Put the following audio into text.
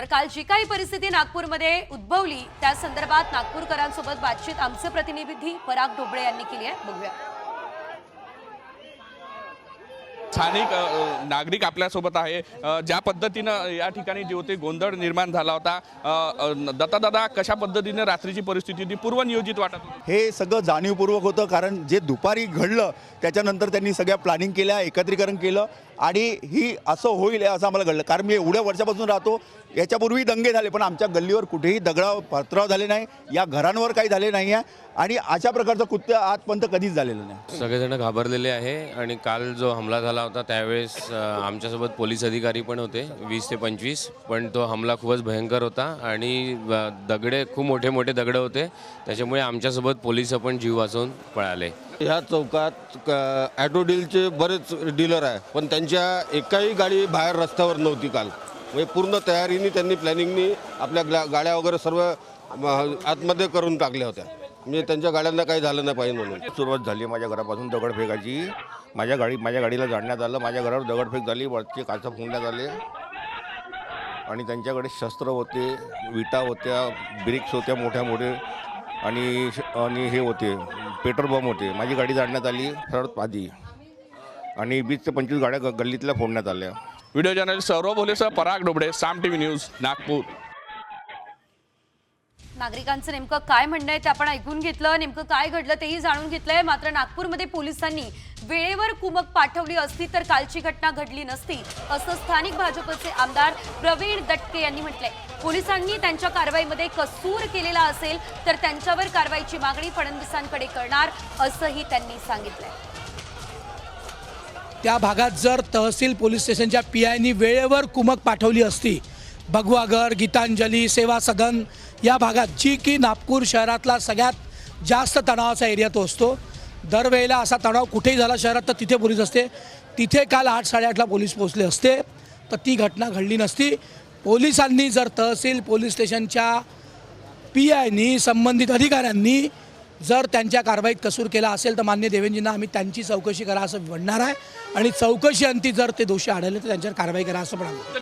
तर काल जी काही परिस्थिती नागपूरमध्ये उद्भवली त्या संदर्भात नागपूरकरांसोबत बातचीत आमचे प्रतिनिधी पराग ढोबळे यांनी केली आहे. बघूया. स्थानिक नागरिक आपल्यासोबत आहे. ज्या पद्धतीनं या ठिकाणी जे होते गोंधळ निर्माण झाला होता दत्तादादा कशा पद्धतीने रात्रीची परिस्थिती होती पूर्वनियोजित वाटत होती? हे सगळं जाणीवपूर्वक होतं कारण जे दुपारी घडलं त्याच्यानंतर त्यांनी सगळ्या प्लॅनिंग केल्या एकत्रीकरण केलं आणि ही असं होईल हे असं आम्हाला घडलं. कारण मी एवढ्या वर्षापासून राहतो याच्यापूर्वी दंगे झाले पण आमच्या गल्लीवर कुठेही दगडाव पत्राव झाले नाही या घरांवर काही झाले नाही आहे आणि अशा प्रकारचं कृत्य आजपर्यंत कधीच झालेलं नाही. सगळेजण घाबरलेले आहे आणि काल जो हमला झाला होता त्यावेळेस आमच्यासोबत पोलीस अधिकारी पण होते वीस ते पंचवीस पण तो हमला खूपच भयंकर होता आणि दगडे खूप मोठे मोठे दगड होते त्याच्यामुळे आमच्यासोबत पोलीस पण जीव वाचवून पळाले. ह्या चौकात क- ॲटो डीलचे बरेच डीलर आहे पण त्यांच्या एकाही गाडी बाहेर रस्त्यावर नव्हती काल. म्हणजे पूर्ण तयारीने त्यांनी प्लॅनिंगनी आपल्या ग्ला- गाड्या वगैरे सर्व आतमध्ये करून टाकल्या होत्या. म्हणजे त्यांच्या गाड्यांना काही झालं नाही पाहिजे म्हणून. सुरुवात झाली माझ्या घरापासून दगडफेकाची माझ्या गाडी माझ्या गाडीला जाळण्यात आलं. माझ्या घरावर दगडफेक झाली. वरचे काचा फोडण्यात आले. आणि त्यांच्याकडे शस्त्र होते विटा होत्या ब्रिक्स होत्या मोठ्या मोठे. आणि आणि हे होते पेट्रोल बॉम्ब होते. माझी गाडी जाळण्यात आली सर्वात आधी आणि वीस ते पंचवीस गाड्या ग- गल्लीतल्या फोडण्यात आल्या. व्हिडिओ जर्नलिस्ट सौरभ भोलेसह पराग डोबडे साम टीव्ही न्यूज नागपूर. नागरिकांचं नेमकं काय म्हणणं आहे ते आपण ऐकून घेतलं नेमकं काय घडलं तेही जाणून घेतलंय. मात्र नागपूरमध्ये पोलिसांनी वेळेवर कुमक पाठवली असती तर कालची घटना घडली नसती असं स्थानिक भाजपचे आमदार प्रवीण दटके यांनी म्हटलंय. पोलिसांनी त्यांच्या कारवाईमध्ये कसूर केलेला असेल तर त्यांच्यावर कारवाईची मागणी फडणवीसांकडे करणार असंही त्यांनी सांगितलंय. त्या भागात जर तहसील पोलीस स्टेशनच्या पी आयनी वेळेवर कुमक पाठवली असती भगवागर गीतांजली सेवा सदन या भागात जी की नागपूर शहरातला सगळ्यात जास्त तणावाचा एरिया तो असतो. दरवेळेला असा तणाव कुठेही झाला शहरात तर तिथे पोलीस असते. तिथे काल आठ साडेआठला पोलीस पोहोचले असते. तर ती घटना घडली नसती. पोलिसांनी जर तहसील पोलीस स्टेशनच्या पी आयनी संबंधित अधिकाऱ्यांनी जर त्यांच्या कारवाईत कसूर केला असेल तर मान्य देवेंजींना आम्ही त्यांची चौकशी करा असं म्हणणार आहे. आणि चौकशी अंती जर ते दोषी आढळले तर त्यांच्यावर कारवाई करा असं म्हणाल